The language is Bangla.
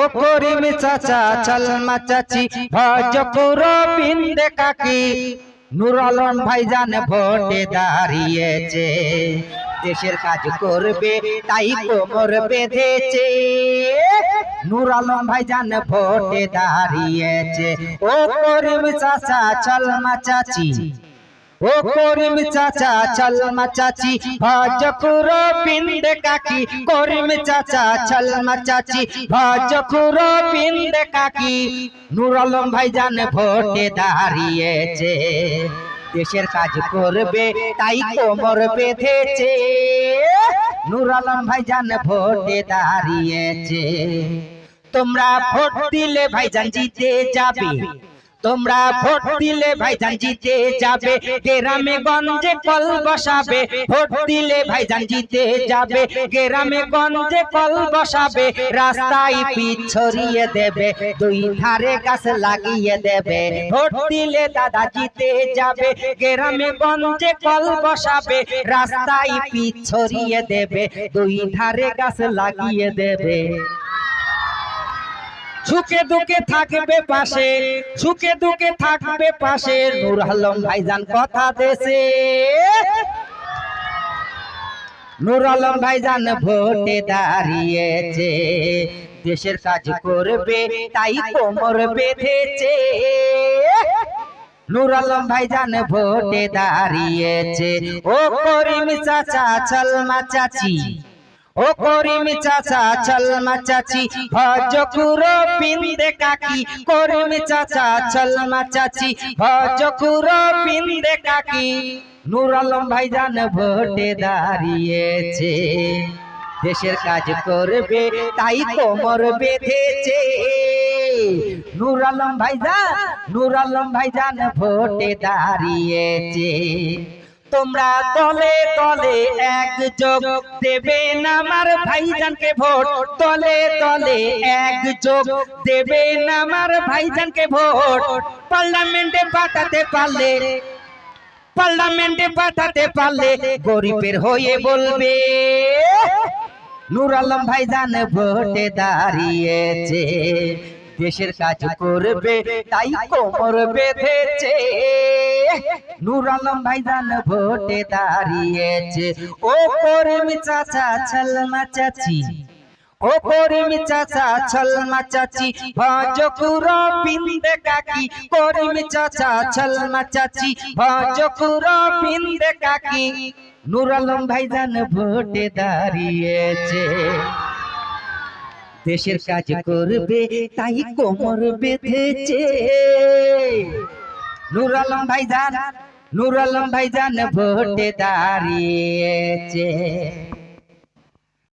ও করিম চাচা, চলমা চাচি ভজ করো বিন্দে কাকি। নুর আলম ভাইজান ভোটে দাঁড়িয়েছে। দেশের কাজ করবে, তাই কোমর বেঁধেছে। নুর আলম ভাইজান ভোটে দাঁড়িয়েছে। ও করিম চাচা, চলমা চাচি। ও করিম চাচা, চলমা চাচি ভজ কুরো পিন্দে কাকি। করিম চাচা, চলমা চাচি ভজ কুরো পিন্দে কাকি। নুর আলম ভাইজান ভোটে দাঁড়িয়েছে। দেশের কাজ করবে, তাই কোমর বেঁধেছে। নুর আলম ভাইজান ভোটে দাঁড়িয়েছে। তোমরা ভোট দিলে ভাইজান জিতে যাবে। তোমরা ভোট দিলে ভাইজান জিতে যাবে, গ্রামে গঞ্জে কল বসাবে। ভোট দিলে ভাইজান জিতে যাবে, গ্রামে গঞ্জে কল বসাবে। রাস্তায় পিচ ছড়িয়ে দেবে, দুই ধারে গাছ লাগিয়ে দেবে। ভোট দিলে দাদা জিতে যাবে, গ্রামে গঞ্জে কল বসাবে। রাস্তায় পিচ ছড়িয়ে দেবে, দুই ধারে গাছ লাগিয়ে দেবে। সুখে দুঃখে থাকবে পাশে সুখে দুঃখে থাকবে পাশে। নূর আলম ভাইজান কথা দেশে নূর আলম ভাইজান ভোটে দাঁড়িয়েছে, দেশের কাজ করবে, তাই কোমর বেঁধেছে। নূর আলম ভাইজান ভোটে দাঁড়িয়েছে। ও করিম চাচা, চলমা চাচি। ও করিম চাচা চলমা চাচি, ভজ কুরো পিন্দে কাকি। করিম চাচা চলমা চাচি, ভজ কুরো পিন্দে কাকি। নূর আলম ভাইজান ভোটে দাঁড়িয়েছে। দেশের কাজ করবে, তাই কোমর বেঁধেছে। নূর আলম ভাইজান, নূর আলম ভাইজান ভোটে দাঁড়িয়েছে। তোমরা দলে দলে একযোগ দেবে না আমার ভাইজানকে ভোট। দলে দলে একযোগ দেবে না আমার ভাইজানকে ভোট। পার্লামেন্টে পাঠাতে পারলে, পার্লামেন্টে পাঠাতে পারলে গরিবের হয়ে বলবে, নূর আলম ভাইজান ভোটে দাঁড়িয়েছে, দেশের কাজ করবে, তাই কোমর বেঁধেছে। নূর আলম ভাইজান ভোটে দাঁড়িয়েছে। ও করিম চাচা ছলমা চাচি। ও করিম চাচা ছলমা চাচি। ভজ কুরো পিন্দে কাকি, করিম চাচা ছলমা চাচি। ভজ কুরো পিন্দে কাকি। নূর আলম ভাইজান ভোটে দাঁড়িয়েছে। দেশের কাজ করবে, তাই কোমর বেঁধেছে। নূর আলম ভাইজান নুর আলম ভাইজান ভোটে দাঁড়িয়েছে।